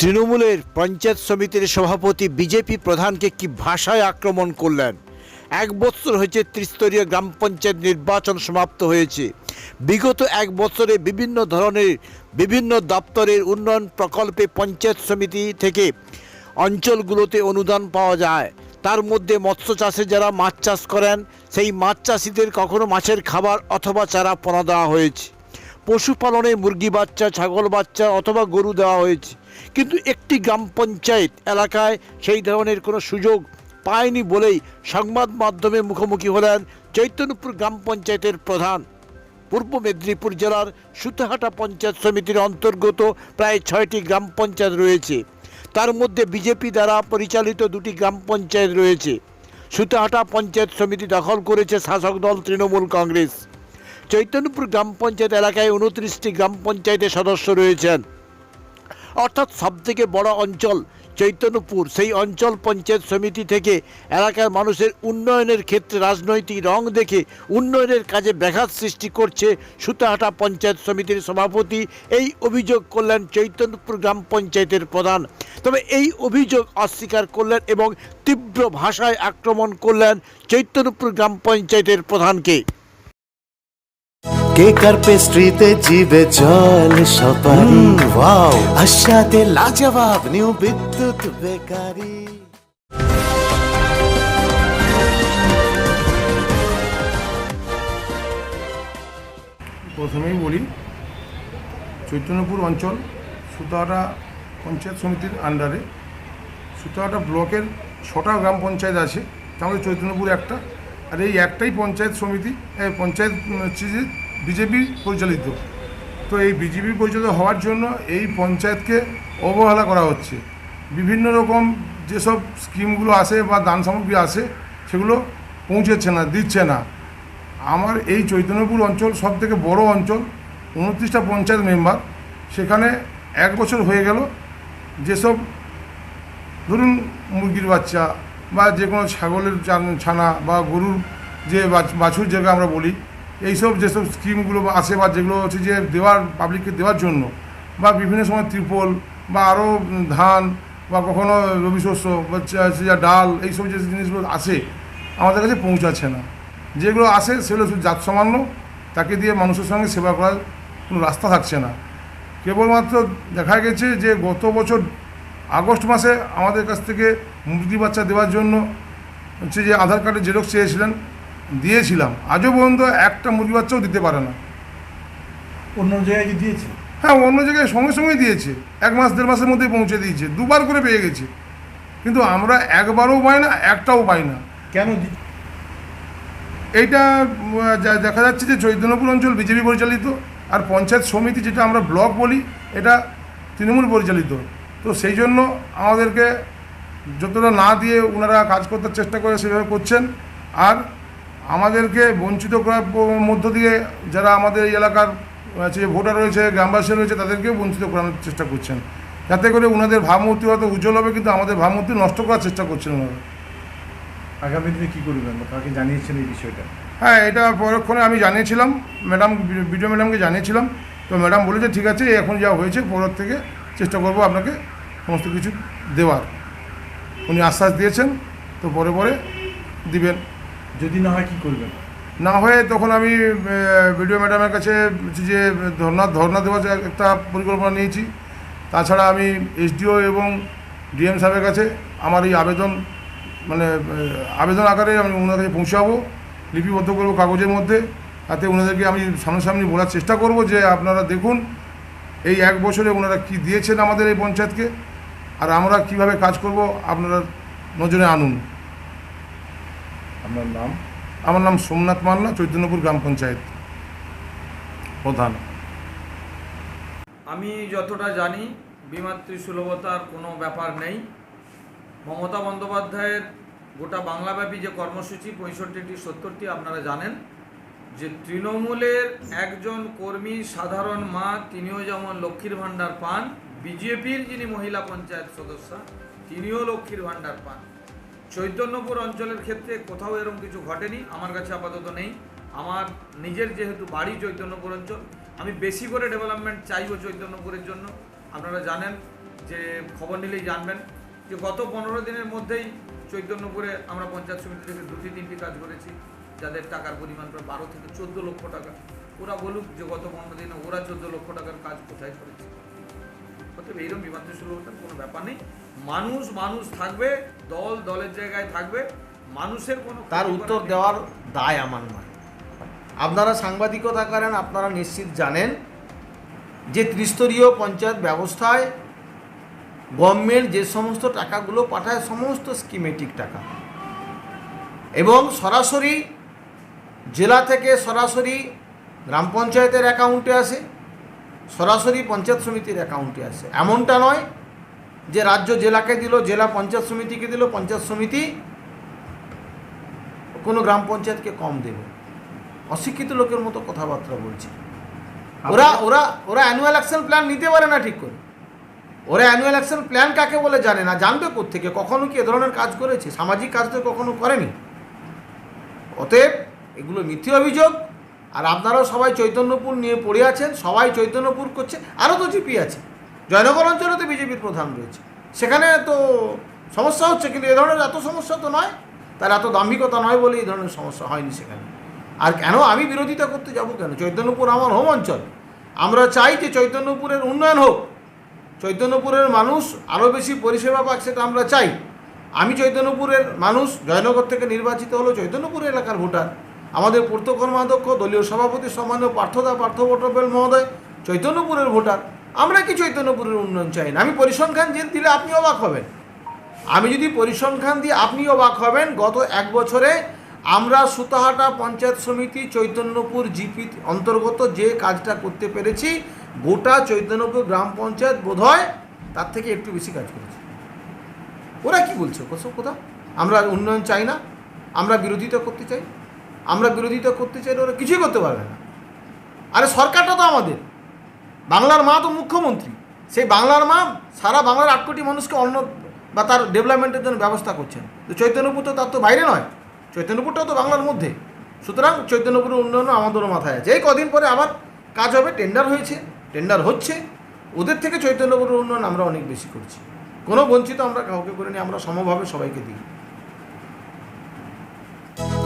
তৃণমূলের পঞ্চায়েত সমিতির সভাপতি বিজেপি প্রধানকে কি ভাষায় আক্রমণ করলেন? এক বছর হয়েছে ত্রিস্তরীয় গ্রাম পঞ্চায়েত নির্বাচন সমাপ্ত হয়েছে। বিগত এক বছরে বিভিন্ন ধরনের বিভিন্ন দপ্তরের উন্নয়ন প্রকল্পে পঞ্চায়েত সমিতি থেকে অঞ্চলগুলোতে অনুদান পাওয়া যায়। তার মধ্যে মৎস্য চাষে যারা মাছ চাষ করেন, সেই মাছ চাষিদের কখনো মাছের খাবার অথবা চারা পোনা দেওয়া হয়েছে। পশুপালনে মুরগি বাচ্চা, ছাগল বাচ্চা অথবা গরু দেওয়া হয়েছে। কিন্তু একটি গ্রাম পঞ্চায়েত এলাকায় সেই ধরনের কোনো সুযোগ পায়নি বলেই সংবাদ মাধ্যমে মুখোমুখি হলেন চৈতন্যপুর গ্রাম পঞ্চায়েতের প্রধান। পূর্ব মেদিনীপুর জেলার সুতাহাটা পঞ্চায়েত সমিতির অন্তর্গত প্রায় ছয়টি গ্রাম পঞ্চায়েত রয়েছে। তার মধ্যে বিজেপি দ্বারা পরিচালিত দুটি গ্রাম পঞ্চায়েত রয়েছে। সুতাহাটা পঞ্চায়েত সমিতি দখল করেছে শাসক দল তৃণমূল কংগ্রেস। চৈতন্যপুর গ্রাম পঞ্চায়েত এলাকায় উনত্রিশটি গ্রাম পঞ্চায়েতের সদস্য রয়েছেন। অর্থাৎ সবথেকে বড় অঞ্চল চৈতন্যপুর। সেই অঞ্চল পঞ্চায়েত সমিতি থেকে এলাকার মানুষের উন্নয়নের ক্ষেত্রে রাজনৈতিক রং দেখে উন্নয়নের কাজে ব্যাঘাত সৃষ্টি করছে সুতাহাটা পঞ্চায়েত সমিতির সভাপতি। এই অভিযোগ করলেন চৈতন্যপুর গ্রাম পঞ্চায়েতের প্রধান। তবে এই অভিযোগ অস্বীকার করলেন এবং তীব্র ভাষায় আক্রমণ করলেন চৈতন্যপুর গ্রাম পঞ্চায়েতের প্রধানকে। কেকার পেস্ট্রিতে জিবে জল সপারি? ওয়াও। আশাতে লাজবাব নিউ বিদ্যুৎ বেকারি। প্রথমেই বলি চৈতন্যপুর অঞ্চল সুতাহাটা পঞ্চায়েত সমিতির আন্ডারে সুতাহাটা ব্লকের ছটা গ্রাম পঞ্চায়েত আছে তার মধ্যে চৈতন্যপুর একটা। আর এই একটাই পঞ্চায়েত সমিতি পঞ্চায়েত হচ্ছে যে বিজেপি পরিচালিত। তো এই বিজেপি পরিচালিত হওয়ার জন্য এই পঞ্চায়েতকে অবহেলা করা হচ্ছে। বিভিন্ন রকম যেসব স্কিমগুলো আসে বা দান সামগ্রী আসে, সেগুলো পৌঁছেছে না, দিচ্ছে না। আমার এই চৈতন্যপুর অঞ্চল সব থেকে বড় অঞ্চল, উনত্রিশটা পঞ্চায়েত মেম্বার, সেখানে এক বছর হয়ে গেল যেসব ধরুন মুরগির বাচ্চা বা যে কোনো ছাগলের ছানা বা গরুর যে বাছ- বাছুর যেটা আমরা বলি এইসব যেসব স্কিমগুলো আসে বা যেগুলো হচ্ছে যে দেওয়ার পাবলিককে দেওয়ার জন্য, বা বিভিন্ন সময় ত্রিপল, বা আরও ধান, বা কখনো রবি শস্য, বা ডাল, এইসব যে জিনিসগুলো আসে আমাদের কাছে পৌঁছাচ্ছে না। যেগুলো আসে সেগুলো শুধু জাত সামান্য, তাকে দিয়ে মানুষের সঙ্গে সেবা করার কোনো রাস্তা থাকছে না। কেবলমাত্র দেখা গেছে যে গত বছর আগস্ট মাসে আমাদের কাছ থেকে মুরগি বাচ্চা দেওয়ার জন্য হচ্ছে যে আধার কার্ডের জেরক্স চেয়েছিলেন দিয়েছিলাম। আজও পর্যন্ত একটা মুরগি বাচ্চাও দিতে পারে না। অন্য জায়গায় দিয়েছে? হ্যাঁ অন্য জায়গায় সঙ্গে সঙ্গে দিয়েছে। এক মাস দেড় মাসের মধ্যেই পৌঁছে দিয়েছে। দুবার করে পেয়ে গেছে। কিন্তু আমরা একবারও পাই না একটাও পাই না। কেন এইটা দেখা যাচ্ছে যে চৈতন্যপুর অঞ্চল বিজেপি পরিচালিত আর পঞ্চায়েত সমিতি যেটা আমরা ব্লক বলি এটা তৃণমূল পরিচালিত। তো সেই জন্য আমাদেরকে যতটা না দিয়ে ওনারা কাজ করতে চেষ্টা করে সেভাবে করছেন। আর আমাদেরকে বঞ্চিত করার মধ্য দিয়ে যারা আমাদের এই এলাকার যে ভোটার রয়েছে গ্রামবাসী রয়েছে তাদেরকেও বঞ্চিত করানোর চেষ্টা করছেন। যাতে করে ওনাদের ভাবমূর্তি হয়তো উজ্জ্বল হবে কিন্তু আমাদের ভাবমূর্তি নষ্ট করার চেষ্টা করছেন ওনারা। আগামী দিনে কী করবেন? তাকে জানিয়েছেন এই বিষয়টা। হ্যাঁ এটা পরক্ষণে আমি জানিয়েছিলাম ম্যাডাম বিডিও ম্যাডামকে জানিয়েছিলাম। তো ম্যাডাম বলেছে ঠিক আছে এখন যা হয়েছে পরের থেকে চেষ্টা করব আপনাকে সমস্ত কিছু দেওয়ার। উনি আশ্বাস দিয়েছেন তো পরে পরে দিবেন। যদি না হয় কি করবেন? না হয়ে তখন আমি বিডিও ম্যাডামের কাছে যে ধর্না ধর্না দেওয়ার একটা পরিকল্পনা নিয়েছি। তাছাড়া আমি এসডিও এবং ডিএম সাহেবের কাছে আমার এই আবেদন মানে আবেদন আকারে আমি ওনার কাছে পৌঁছাবো, লিপিবদ্ধ করব কাগজের মধ্যে। তাতে ওনাদেরকে আমি সামনাসামনি বলার চেষ্টা করব যে, আপনারা দেখুন এই এক বছরে ওনারা কি দিয়েছেন আমাদের এই পঞ্চায়েতকে, আর আমরা কীভাবে কাজ করব আপনারা নজরে আনুন। আপনার নাম। আমার নাম সোমনাথ মাল্লা, চৈতন্যপুর গ্রাম পঞ্চায়েত প্রধান। আমি যতটা জানি, বিমাতৃ সুলভতার কোনো ব্যাপার নেই। মমতা বন্দ্যোপাধ্যায়ের গোটা বাংলাব্যাপী যে কর্মসূচি, পঁয়ষট্টিটি, সত্তরটি, আপনারা জানেন যে তৃণমূলের একজন কর্মী, সাধারণ মা, তিনিও যেমন লক্ষ্মীর ভাণ্ডার পান, বিজেপির যিনি মহিলা পঞ্চায়েত সদস্যা, তিনিও লক্ষ্মীর ভাণ্ডার পান। চৈতন্যপুর অঞ্চলের ক্ষেত্রে কোথাও এরকম কিছু ঘটেনি, আমার কাছে আপাতত নেই। আমার নিজের যেহেতু বাড়ি চৈতন্যপুর অঞ্চল, আমি বেশি করে ডেভেলপমেন্ট চাইব চৈতন্যপুরের জন্য। আপনারা জানেন যে, খবর নিলেই জানবেন যে গত পনেরো দিনের মধ্যেই চৈতন্যপুরে আমরা পঞ্চায়েত সমিতি থেকে দুটি তিনটি কাজ করেছি, যাদের টাকার পরিমাণ প্রায় বারো থেকে চোদ্দ লক্ষ টাকা। ওরা বলুক যে গত পনেরো দিনে ওরা চোদ্দ লক্ষ টাকার কাজ কোথায় করেছে। অতএব এইরকম বিমাত্র সুলভতার কোনো ব্যাপার নেই। মানুষ মানুষ থাকবে দল দলের জায়গায় থাকবে মানুষের কোনো তার উত্তর দেওয়ার দায় আমার নয়। আপনারা সাংবাদিকতা করেন আপনারা নিশ্চিত জানেন যে ত্রিস্তরীয় পঞ্চায়েত ব্যবস্থায় গভর্নমেন্ট যে সমস্ত টাকাগুলো পাঠায় সমস্ত স্কিমেটিক টাকা। এবং সরাসরি জেলা থেকে সরাসরি গ্রাম পঞ্চায়েতের অ্যাকাউন্টে আসে সরাসরি পঞ্চায়েত সমিতির অ্যাকাউন্টে আসে। এমনটা নয় যে রাজ্য জেলাকে দিল জেলা পঞ্চায়েত সমিতিকে দিল পঞ্চায়েত সমিতি কোনো গ্রাম পঞ্চায়েতকে কম দেবে। অশিক্ষিত লোকের মতো কথাবার্তা বলছে। ওরা ওরা ওরা অ্যানুয়াল অ্যাকশন প্ল্যান নিতে পারে না ঠিক করে। ওরা অ্যানুয়াল অ্যাকশন প্ল্যান কাকে বলে জানে না জানবে থেকে কখনো কি এ ধরনের কাজ করেছে? সামাজিক কাজ তো কখনো করেনি। অতএব এগুলো মিথ্যে অভিযোগ আর আপনারাও সবাই চৈতন্যপুর নিয়ে পড়ে আছেন সবাই চৈতন্যপুর করছে আরও তো জিপি আছে। জয়নগর অঞ্চলে তো বিজেপির প্রধান রয়েছে। সেখানে তো সমস্যা হচ্ছে, কিন্তু এ ধরনের এত সমস্যা তো নয়। তার এত দাম্ভিকতা নয় বলে এই ধরনের সমস্যা হয়নি সেখানে। আর কেন আমি বিরোধিতা করতে যাব কেন? চৈতন্যপুর আমার হোম অঞ্চল। আমরা চাই যে চৈতন্যপুরের উন্নয়ন হোক। চৈতন্যপুরের মানুষ আরও বেশি পরিষেবা পাক সেটা আমরা চাই। আমি চৈতন্যপুরের মানুষ, জয়নগর থেকে নির্বাচিত হলো চৈতন্যপুর এলাকার ভোটার। আমাদের পূর্ত কর্মাধ্যক্ষ দলীয় সভাপতি, সম্মানীয় পার্থদা পার্থ ভট্টবেল মহোদয় চৈতন্যপুরের ভোটার। আমরা কি চৈতন্যপুরের উন্নয়ন চাই না? আমি পরিসংখ্যান যে দিলে আপনি অবাক হবেন। আমি যদি পরিসংখ্যান দিয়ে আপনি অবাক হবেন, গত এক বছরে আমরা সুতাহাটা পঞ্চায়েত সমিতি, চৈতন্যপুর জিপি অন্তর্গত যে কাজটা করতে পেরেছি, গোটা চৈতন্যপুর গ্রাম পঞ্চায়েত বোধহয় তার থেকে একটু বেশি কাজ করেছি। ওরা কি বলছে? কোথাও কোথাও আমরা উন্নয়ন চাই না। আমরা বিরোধিতা করতে চাই। আমরা বিরোধিতা করতে চাইলে ওরা কিছুই করতে পারবে না। আরে সরকারটা তো আমাদের। বাংলার মা তো মুখ্যমন্ত্রী। সেই বাংলার মা সারা বাংলার আট কোটি মানুষকে অন্য বা তার ডেভেলপমেন্টের জন্য ব্যবস্থা করছেন। তো চৈতন্যপুর তো তার তো বাইরে নয়। চৈতন্যপুরটাও তো বাংলার মধ্যে। সুতরাং চৈতন্যপুরের উন্নয়ন আমাদেরও মাথায় আছে। এই কদিন পরে আবার কাজ হবে টেন্ডার হয়েছে টেন্ডার হচ্ছে। ওদের থেকে চৈতন্যপুরের উন্নয়ন আমরা অনেক বেশি করছি। কোনো বঞ্চিত আমরা কাউকে করিনি, আমরা সমভাবে সবাইকে দিই।